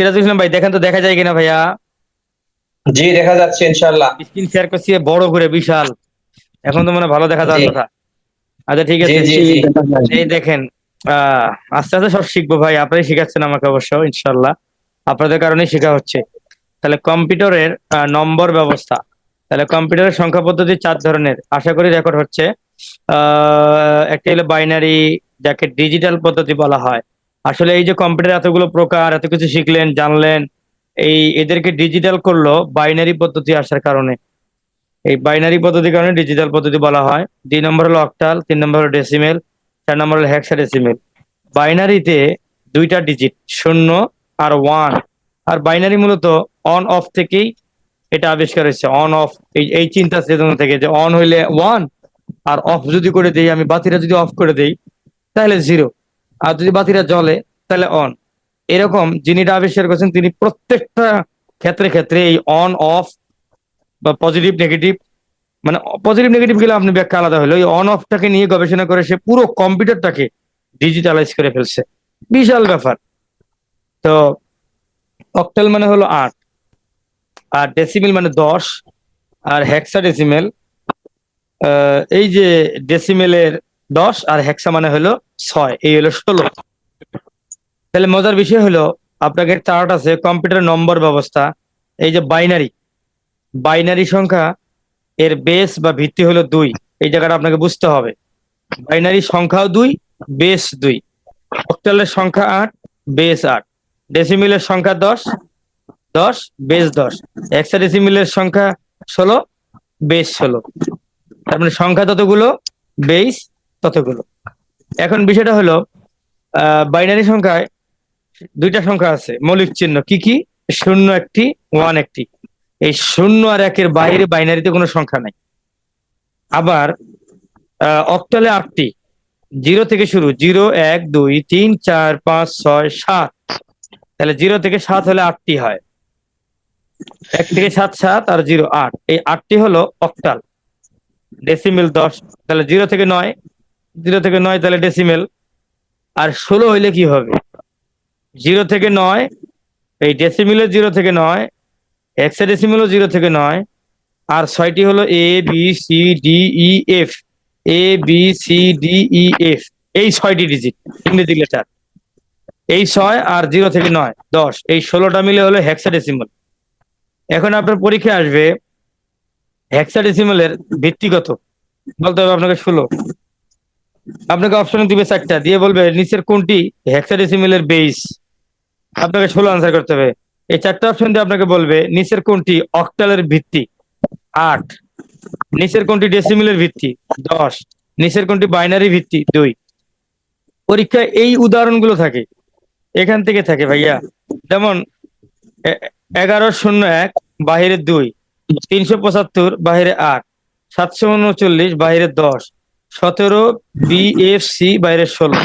সিরাজুল ইসলাম ভাই দেখেন তো দেখা যায় কিনা ভাইয়া। জি দেখা যাচ্ছে ইনশাআল্লাহ। স্ক্রিন শেয়ার করছি বড় করে বিশাল। এখন তো মনে ভালো দেখা যাওয়ার কথা। আচ্ছা ঠিক আছে এই দেখেন আস্তে আস্তে সব শিখব ভাই আপনারাই শিখাচ্ছেন আমাকে অবশ্য ইনশাল্লাহ আপনাদের কারণেই শেখা হচ্ছে। তাহলে কম্পিউটারের নম্বর ব্যবস্থা। তাহলে কম্পিউটারের সংখ্যা পদ্ধতি চার ধরনের আশা করি রেকর্ড হচ্ছে। আহ একটি হলো বাইনারি যাকে ডিজিটাল পদ্ধতি বলা হয়। আসলে এই যে কম্পিউটার এতগুলো প্রকার, এত কিছু শিখলেন, জানলেন, এই এদেরকে ডিজিটাল করল বাইনারি পদ্ধতি আসার কারণে। এই বাইনারি পদ্ধতির কারণে ডিজিটাল পদ্ধতি বলা হয়। দুই নম্বর হলো অক্টাল তিন নম্বর হলো ডেসিমেল চার নম্বর হলো হেক্সাডেসিমেল বাইনারিতে দুইটা ডিজিট শূন্য আর ওয়ান আর বাইনারি মূলত অন অফ থেকেই এটা আবিষ্কার হয়েছে। অন অফ এই এই চিন্তা চেতনা থেকে যে অন হইলে ওয়ান আর অফ যদি করে দেই, আমি বাতিটা যদি অফ করে দেই, তাহলে জিরো আর যদি বাতিটা জ্বলে, তাহলে অন এরকম যিনি যিনিটা আবিষ্কার করেছেন, তিনি প্রত্যেকটা ক্ষেত্রে ক্ষেত্রে এই অন অফ বা পজিটিভ নেগেটিভ মানে পজিটিভ নেগেটিভগুলো আপনি ব্যাখ্যা আলাদা হলো। এই অন অফটাকে নিয়ে গবেষণা করে সে পুরো কম্পিউটারটাকে ডিজিটালাইজ করে ফেলছে। বিশাল ব্যাপার। তো অক্টাল মানে হলো আট। আর ডেসিমেল মানে দশ। আর হেক্সা ডেসিমেল এই যে ডেসিমেলের দশ আর হেক্সা মানে হলো ছয়, এই হলো ষোলো। তাহলে মজার বিষয় হলো, আপনাকে চার্ট আছে কম্পিউটার নম্বর ব্যবস্থা, এই যে বাইনারি বাইনারি সংখ্যা, এর বেস বা ভিত্তি হলো দুই, এই জায়গাটা আপনাকে বুঝতে হবে। বাইনারি সংখ্যাও দুই বেস দুই। অক্টালের সংখ্যা আট বেস আট। ডেসিমিলের সংখ্যা দশ দশ বেস দশ। হেক্সাডেসিমিলের সংখ্যা ষোলো বেস ষোলো। তার মানে সংখ্যা ততগুলো বেস ততগুলো এখন বিষয়টা হলো বাইনারি সংখ্যায় দুইটা সংখ্যা আছে, মৌলিক চিহ্ন কি কি? শূন্য একটি, ওয়ান একটি। এই শূন্য আর একের বাইরে বাইনারিতে কোনো সংখ্যা নাই। আবার অক্টালে আটটি, জিরো থেকে শুরু, জিরো, এক, দুই, তিন, চার, পাঁচ, ছয়, সাত। তাহলে জিরো থেকে সাত হলে আটটি হয়। এক থেকে সাত সাত আর জিরো, আট। এই আটটি হলো অক্টাল। ডেসিমিল দশ, তাহলে জিরো থেকে নয় জিরো থেকে নয় তাহলে ডেসিমেল আর ষোলো হইলে কি হবে? জিরো থেকে নয়, এই ডেসিমেলের জিরো থেকে নয় হেক্সাডেসিমেলও জিরো থেকে নয়, আর ছয়টি হলো A B C D E F A B C D E F এই ছয়টি ডিজিট ইংরেজি লেটার এই ছয় আর জিরো থেকে নয়, দশ, এই ষোলোটা মিলে হলো হেক্সাডেসিমেল এখন আপনার পরীক্ষা আসবে হেক্সাডেসিমেলের ভিত্তিগত বলতে হবে আপনাকে ষোলো। আপনাকে অপশন দিবে চারটা। দিয়ে বলবে, নিচের কোনটি? হেক্সাডেসিমেলের বেস আপনাকে ষোলো আনসার করতে হবে। এই চারটা অপশন দিয়ে আপনাকে বলবে, নিচের কোনটি? অক্টালের ভিত্তি। আট। নিচের কোনটি ডেসিমিলের ভিত্তি? দশ। নিচের কোনটি বাইনারি ভিত্তি? দুই। পরীক্ষায় এই উদাহরণগুলো থাকে। এখান থেকে থাকে ভাইয়া। যেমন এগারো, শূন্য, এক, বাহিরে দুই। তিনশো পঁচাত্তর, বাহিরে আট। সাতশো উনচল্লিশ, বাহিরে দশ। সতেরো বিএফসি বাইরে ষোলো।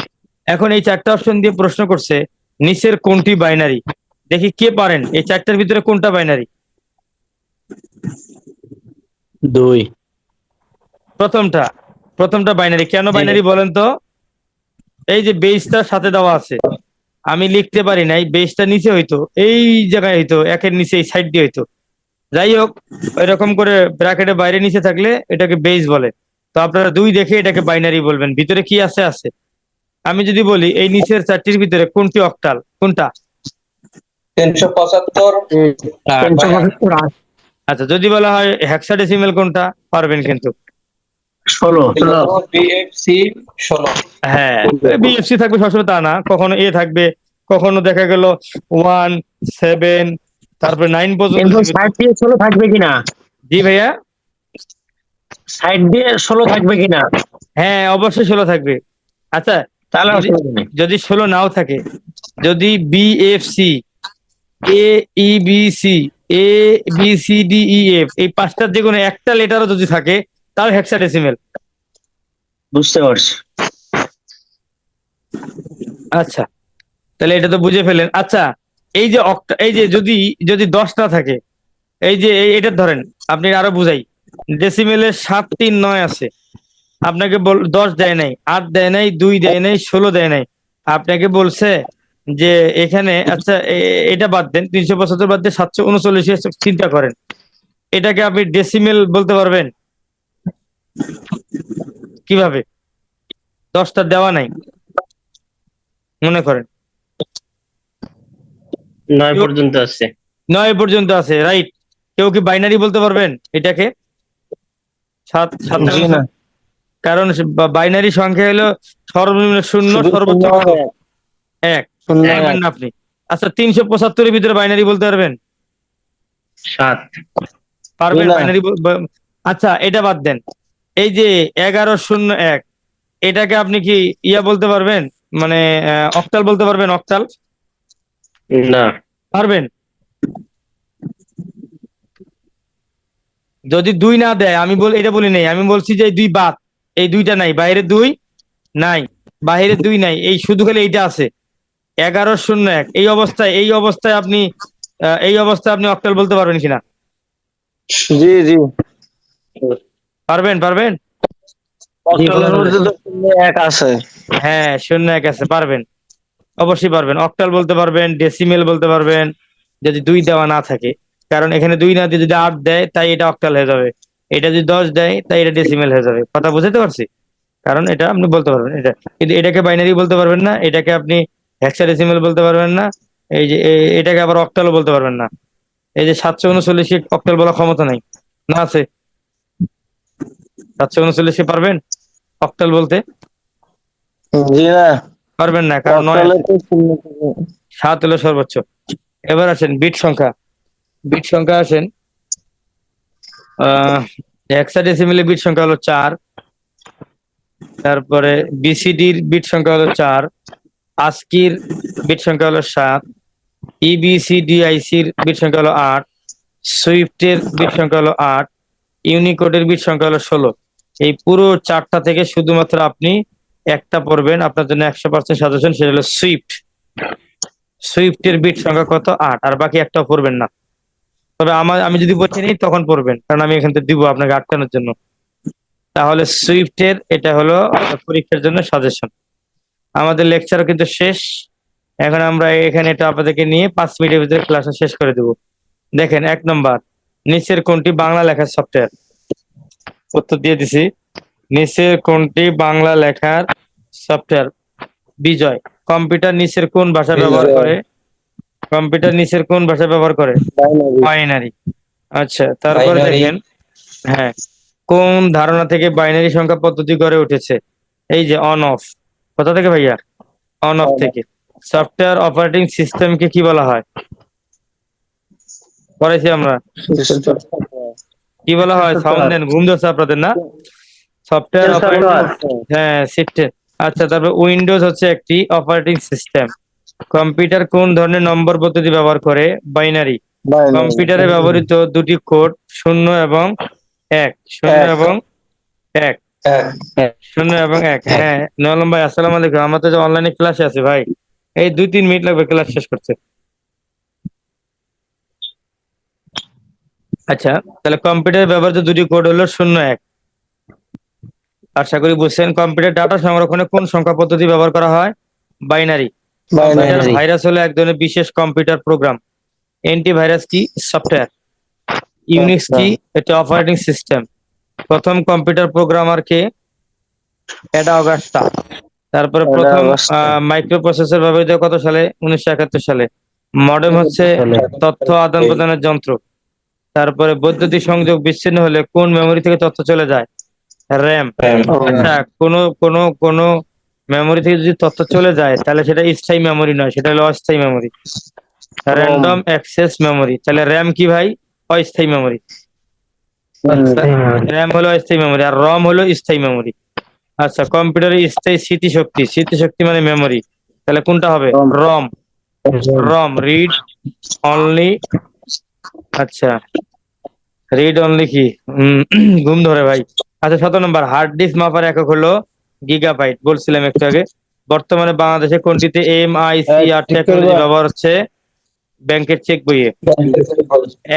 এখন এই চারটা অপশন দিয়ে প্রশ্ন করছে নিচের কোনটি বাইনারি দেখি কে পারেন? এই চারটার ভিতরে কোনটা বাইনারি দুই। প্রথমটা প্রথমটা বাইনারি কেন বাইনারি বলেন তো? এই যে বেসটা সাথে দেওয়া আছে। আমি লিখতে পারি নাই বেসটা নিচে হইতো এই জায়গায় হইতো একের নিচে এই সাইড দিয়ে হইতো। যাই হোক এরকম করে ব্র্যাকেটের বাইরে নিচে থাকলে এটাকে বেস বলে। তো আপনারা দুই দেখে এটাকে বাইনারি বলবেন। ভিতরে কি আছে আছে। আমি যদি বলি এই নিচের চারটির ভিতরে কোনটি অক্টাল? কোনটা? তিনশো পঁচাত্তর। আচ্ছা যদি বলা হয় হেক্সাডেসিমেল কোনটা পারবেন কিন্তু। ষোলো বিএফসি ষোলো হ্যাঁ বিএফসি থাকবে সবসময় তা না। কখনো এ থাকবে কখনো দেখা গেল ওয়ান সেভেন তারপরে নাইন পর্যন্ত থাকবে কিনা জি ভাইয়া? সাইড দিয়ে ষোলো থাকবে কিনা? হ্যাঁ অবশ্যই ষোলো থাকবে। আচ্ছা তাহলে যদি- ষোলো নাও থাকে যদি BFC A E B C A B C D E F এই পাঁচটার যে কোনো একটা লেটারও যদি থাকে তাও হেক্সাডেসিমেল বুঝতে পারছি। আচ্ছা তাহলে এটা তো বুঝে ফেলেন আচ্ছা এই যে এই যে যদি যদি দশটা থাকে এই যে এটা ধরেন আপনি আরও বুঝাই। ডেসিমেলের সাত তিন নয় আছে। আপনাকে বল দশ দেয় নাই আট দেয় নাই দুই দেয় নাই ষোলো দেয় নাই। আপনাকে বলছে যে এখানে আচ্ছা এটা বাদ দেন তিনশো পঁচাত্তর বাদ দিয়ে সাতশো উনচল্লিশ চিন্তা করেন। এটাকে আপনি ডেসিমেল বলতে পারবেন? কীভাবে? দশটা দেওয়া নাই। মনে করেন। নয় পর্যন্ত আছে। নয় পর্যন্ত আছে রাইট কেউ কি বাইনারি বলতে পারবেন এটাকে? সাত সাত কারণ বাইনারি সংখ্যা হলো সর্বনিম্ন শূন্য সর্বোচ্চ এক। শূন্য না আপনি। আচ্ছা তিনশো পঁচাত্তরের ভিতরে বাইনারি বলতে পারবেন? সাত। পারবেন। বাইনারি আচ্ছা এটা বাদ দেন। এই যে এগারো শূন্য এক এটাকে আপনি কি ইয়া বলতে পারবেন? মানে অক্টাল বলতে পারবেন অক্টাল? না। পারবেন? যদি দুই না দেয় আমি বল এটা বলি নাই আমি বলছি যে দুই বাদ এই দুইটা নাই বাইরে দুই নাই বাইরে দুই নাই এই শুধু খালি এইটা আছে। এগারো শূন্য এক এই অবস্থায় এই অবস্থায় আপনি এই অবস্থায় আপনি অক্টাল বলতে পারবেন কিনা? জি জি। পারবেন পারবেন? এক আছে। হ্যাঁ শূন্য এক আছে পারবেন। অবশ্যই পারবেন অক্টাল বলতে পারবেন ডেসিমেল বলতে পারবেন যদি দুই দেওয়া না থাকে। কারণ এখানে দুই না দিয়ে যদি আট দেয় তাই এটা অক্টাল হয়ে যাবে। এটা যদি দশ দেয় তাই এটা ডেসিমেল হয়ে যাবে। কথা বুঝতে পারছি? কারণ এটা আপনি বলতে পারবেন। এটা কিন্তু এটাকে বাইনারি বলতে পারবেন না এটাকে আপনি হেক্সাডেসিমেল বলতে পারবেন না এই যে এটাকে আবার অক্টালও বলতে পারবেন না। এই যে সাতশো উনচল্লিশ অক্টাল বলার ক্ষমতা নাই। না আছে। সাতশো উনচল্লিশে পারবেন অক্টাল বলতে? জি না। পারবেন না কারণ নয়। সাত হলো সর্বোচ্চ। এবার আসেন বিট সংখ্যা। বিট সংখ্যা আসেন। হেক্সাডেসিমেলে বিট সংখ্যা হলো চার। তারপরে বিসিডির বিট সংখ্যা হলো চার। আস্কির বিট সংখ্যা হলো সাত। ইবিসিডিআইসির বিট সংখ্যা হলো আট। সুইফটের বিট সংখ্যা হলো আট। ইউনিকোডের বিট সংখ্যা হলো ষোলো। এই পুরো চারটা থেকে শুধুমাত্র আপনি একটা পড়বেন। আপনার জন্য একশো পার্সেন্ট সাজেশন সেটা হলো সুইফট সুইফটের বিট সংখ্যা কত? আট। আর বাকি একটাও পড়বেন না। তবে আমার আমি যদি বলছি নিই তখন পড়বেন। কারণ আমি এখান থেকে দিব আপনাকে আটকানোর জন্য। তাহলে সুইফটের এটা হলো পরীক্ষার জন্য সাজেশন আমাদের লেকচারও কিন্তু শেষ। এখন আমরা এখানে এটা আপনাদেরকে নিয়ে পাঁচ মিনিটের ভিতরে ক্লাসটা শেষ করে দেব। দেখেন এক নম্বর। নিচের কোনটি বাংলা লেখার সফটওয়্যার উত্তর দিয়ে দিছি। নিচের কোনটি বাংলা লেখার সফটওয়্যার বিজয়। কম্পিউটার নিচের কোন ভাষা ব্যবহার করে? কম্পিউটার নিচের কোন ভাষা ব্যবহার করে? বাইনারি আচ্ছা তারপরে দেখেন হ্যাঁ কোন ধারণা থেকে বাইনারি সংখ্যা পদ্ধতি গড়ে উঠেছে? এই যে অন অফ কোথা থেকে ভাইয়া? অন অফ থেকে। সফটওয়্যার অপারেটিং সিস্টেমকে কি বলা হয়? পড়াইছি আমরা। কি বলা হয়? সাউন্ড দেন ঘুম ধরছে আপনাদের না? সফটওয়্যার অপারেটিং হ্যাঁ সিস্টেম আচ্ছা তারপর উইন্ডোজ হচ্ছে একটি অপারেটিং সিস্টেম কম্পিউটার কোন ধরনের নম্বর পদ্ধতি ব্যবহার করে? বাইনারি। কম্পিউটারে ব্যবহৃত দুটি কোড শূন্য এবং এক। শূন্য এবং এক। শূন্য এবং এক। হ্যাঁ নলম ভাই আসসালামু আলাইকুম। আমার তো অনলাইনে ক্লাসে আছে ভাই। এই দুই তিন মিনিট লাগবে ক্লাস শেষ করতে। আচ্ছা তাহলে কম্পিউটার ব্যবহৃত দুটি কোড হলো শূন্য এক। আশা করি বুঝছেন। কম্পিউটার ডাটা সংরক্ষণে কোন সংখ্যা পদ্ধতি ব্যবহার করা হয়? বাইনারি। ভাইরাস হলো এক ধরনের বিশেষ কম্পিউটার প্রোগ্রাম অ্যান্টিভাইরাস কি? সফটওয়্যার ইউনিক্স কি? এটা অপারেটিং সিস্টেম প্রথম কম্পিউটার প্রোগ্রামার কে এডা অগাস্টা তারপরে প্রথম। মাইক্রো প্রসেসর ব্যবহৃত কত সালে? উনিশশো একাত্তর সালে। মডেম হচ্ছে তথ্য আদান প্রদানের যন্ত্র। তারপরে বৈদ্যুতিক সংযোগ বিচ্ছিন্ন হলে কোন মেমরি থেকে তথ্য চলে যায়? র্যাম আচ্ছা কোনো কোনো কোনো মেমরি থেকে যদি তথ্য চলে যায় তাহলে সেটা স্থায়ী মেমরি নয় সেটা হলো অস্থায়ী মেমোরি র্যান্ডম অ্যাক্সেস মেমোরি তাহলে র্যাম কি ভাই? অস্থায়ী মেমরি র্যাম হলো অস্থায়ী মেমরি আর রম হলো স্থায়ী মেমরি আচ্ছা কম্পিউটারে স্থায়ী স্মৃতিশক্তি। স্মৃতিশক্তি মানে মেমরি তাহলে কোনটা হবে? রম রম রিড অনলি আচ্ছা রিড অনলি কি? ঘুম ধরে ভাই। আচ্ছা শত নম্বর হার্ড ডিস্ক মাপার একক হলো গিগাবাইট বলছিলাম একটু আগে। বর্তমানে বাংলাদেশে কোনটিতে M I C R technology ব্যবহার হচ্ছে? ব্যাংকের চেক বইয়ে।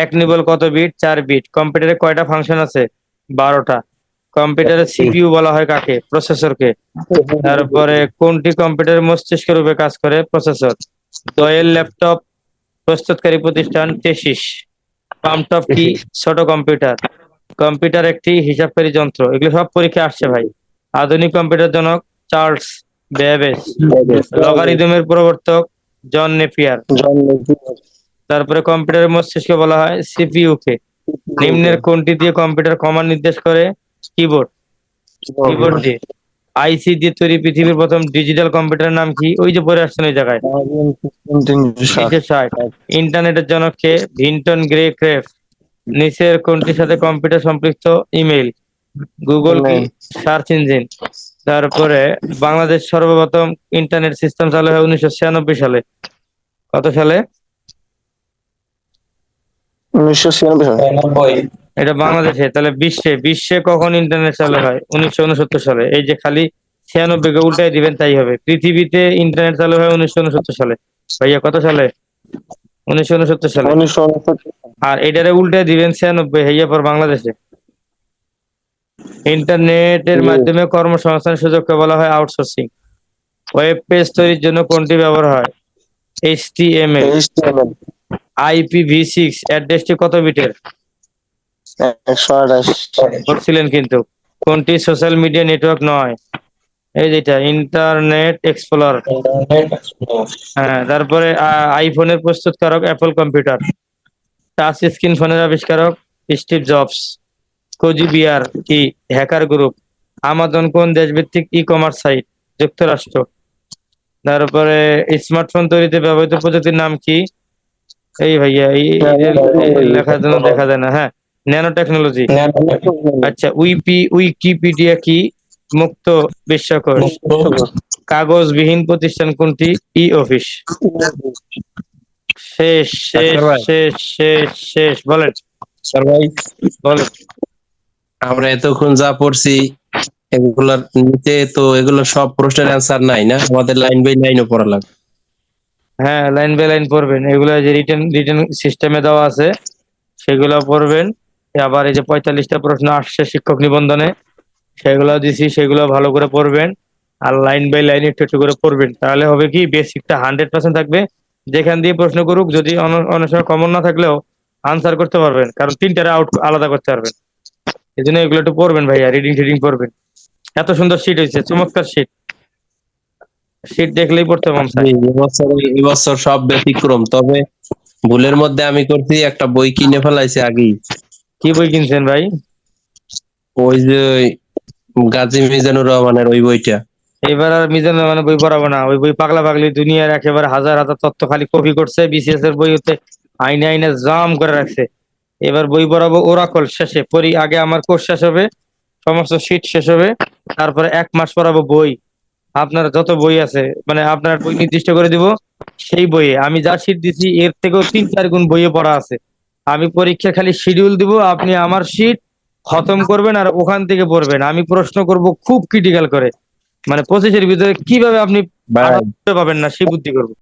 এক নিবল কত বিট চার বিট কম্পিউটারে কয়টা ফাংশন আছে? বারোটা। কম্পিউটারে সিপিইউ বলা হয় কাকে? প্রসেসরকে। তারপরে কোনটি কম্পিউটারের মস্তিষ্ক রূপে কাজ করে? প্রসেসর। দয়েল ল্যাপটপ প্রস্তুতকারী প্রতিষ্ঠান টেসিস পাম্পটপ কি? ছোট কম্পিউটার। কম্পিউটার একটি হিসাবকারী যন্ত্র। এগুলো সব পরীক্ষা আসছে ভাই। আধুনিক কম্পিউটার জনক চার্লস বেবেজ লগারিদমের প্রবর্তক জন নেপিয়ার। তারপরে কম্পিউটারের মস্তিষ্ক বলা হয় সিপিইউ কে নিম্নের কোনটি দিয়ে কম্পিউটার কমান্ড নির্দেশ করে কিবোর্ড। কিবোর্ড। দিয়ে। আইসি দিয়ে তৈরি পৃথিবীর প্রথম ডিজিটাল কম্পিউটারের নাম কি? ওই যে পরে আসছেন ওই জায়গায়। ইন্টারনেটের জনক কে? ভিন্টন গ্রে ক্রেফ। নিচের কোনটির সাথে কম্পিউটার সম্পৃক্ত ইমেল গুগল কি সার্চ ইঞ্জিন তারপরে বাংলাদেশ সর্বপ্রথম ইন্টারনেট সিস্টেম চালু হয় উনিশশো ছিয়ানব্বই সালে। কত সালে? উনিশশো ছিয়ানব্বই এটা বাংলাদেশে তাহলে বিশ্বে বিশ্বে কখন ইন্টারনেট চালু হয়? উনিশশো উনসত্তর সালে। এই যে খালি ছিয়ানব্বই কে উল্টাই দিবেন তাই হবে। পৃথিবীতে ইন্টারনেট চালু হয় উনিশশো উনসত্তর সালে। ভাইয়া কত সালে? উনিশশো উনসত্তর সালে। আর এটারে উল্টে দিবেন ছিয়ানব্বই হইয়া পর বাংলাদেশে। ইন্টারনেটের মাধ্যমে কর্মসংস্থানের সুযোগকে বলা হয় আউটসোর্সিং ওয়েব পেজ তৈরির জন্য কোনটি ব্যবহার হয়? এইচটিএমএল আইপিভি সিক্স অ্যাড্রেসটি কত বিটের বলছিলেন কিন্তু। কোনটি সোশ্যাল মিডিয়া নেটওয়ার্ক নয়? এই যেটা ইন্টারনেট এক্সপ্লোর হ্যাঁ তারপরে আইফোনের প্রস্তুতকারক অ্যাপল কম্পিউটার টাচ স্ক্রিন ফোনের আবিষ্কারক স্টিভ জবস কোজিবিয়ার কি হ্যাকার গ্রুপ? আমাজন কোন দেশভিত্তিক ই কমার্স সাইট? যুক্তরাষ্ট্র। তারপরে স্মার্টফোন তৈরিতে ব্যবহৃত প্রযুক্তির নাম কি? এই ভাইয়া এই লেখার জন্য দেখা যায় না হ্যাঁ ন্যানো টেকনোলজি আচ্ছা উইপি উইকিপিডিয়া কি? মুক্ত বিশ্বকোষ। কাগজবিহীন প্রতিষ্ঠান কোনটি? ই অফিস শেষ শেষ শেষ শেষ শেষ বলেন। বলেন। আমরা এতক্ষণ যা পড়ছি, এগুলার নিচে তো এগুলো সব প্রশ্নের অ্যান্সার নাই না? আমাদের লাইন বাই লাইনও পড়া লাগবে। হ্যাঁ লাইন বাই লাইন পড়বেন। এগুলো যে রিটেন রিটেন সিস্টেমে দেওয়া আছে, সেগুলো পড়বেন। আবার এই যে পঁয়তাল্লিশটা প্রশ্ন আসছে শিক্ষক নিবন্ধনে, সেগুলো দিছি, সেগুলো ভালো করে পড়বেন। আর লাইন বাই লাইন একটু একটু করে পড়বেন। তাহলে হবে কি বেসিকটা হান্ড্রেড পার্সেন্ট থাকবে। যেখান দিয়ে প্রশ্ন করুক, যদি অন- অনেক সময় কমন না থাকলেও আনসার করতে পারবেন। কারণ তিনটারে আউট আলাদা করতে পারবেন। এই জন্য এগুলো একটু পড়বেন ভাইয়া রিডিং টিডিং পড়বেন এত সুন্দর শীট হয়েছে চমৎকার শীট শীট দেখলেই পড়তে মন চায়। এবছর এবছর সব ব্যতিক্রম তবে ভুলের মধ্যে আমি করছি একটা বই কিনে ফেলাইছি আগেই। কি বই কিনছেন ভাই? ওই যে গাজী মিজানুর রহমানের ওই বইটা। এবার আর মিজানুর রহমানের বই পড়াবো না ওই বই পাগলা পাগলি দুনিয়ার একেবারে হাজার হাজার তথ্য খালি কপি করছে বিসিএস এর বই হতে আইনে আইনে জাম করে রাখছে। এবার বই পড়াবো ওরাকল শেষে পরি আগে আমার কোর্স শেষ হবে সমস্ত শীট শেষ হবে তারপরে এক মাস পড়াবো বই। আপনার যত বই আছে মানে আপনার বই নির্দিষ্ট করে দিব সেই বইয়ে। আমি যা শীট দিছি এর থেকেও তিন চার গুণ বইয়ে পড়া আছে। আমি পরীক্ষা খালি শিডিউল দিব আপনি আমার শীট খতম করবেন আর ওখান থেকে পড়বেন। আমি প্রশ্ন করব খুব ক্রিটিক্যাল করে। মানে পঁচিশের ভিতরে কীভাবে আপনি পাবেন না সেই বুদ্ধি করব।